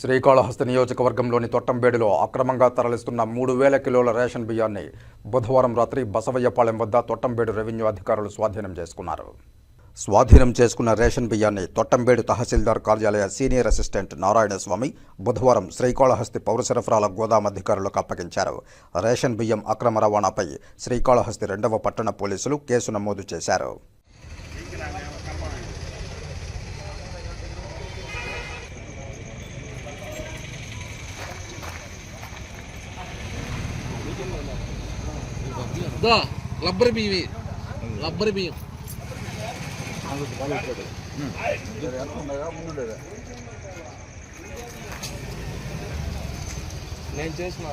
శ్రీకాళహస్తి నియోజకవర్గంలోని తొట్టంబేడులో అక్రమంగా తరలిస్తున్న మూడు వేల కిలోల రేషన్ బియ్యాన్ని బుధవారం రాత్రి బసవయ్యపాలెం వద్ద తొట్టంబేడు రెవెన్యూ అధికారులు స్వాధీనం చేసుకున్నారు. స్వాధీనం చేసుకున్న రేషన్ బియ్యాన్ని తొట్టంబేడు తహసీల్దార్ కార్యాలయ సీనియర్ అసిస్టెంట్ నారాయణస్వామి బుధవారం శ్రీకాళహస్తి పౌర సరఫరాల గోదాం అధికారులకు అప్పగించారు. రేషన్ బియ్యం అక్రమ రవాణాపై శ్రీకాళహస్తి రెండవ పట్టణ పోలీసులు కేసు నమోదు చేశారు. దా రబ్బర్ బియ్యం ఇవి. రబ్బర్ బియ్యం నేను చేసిన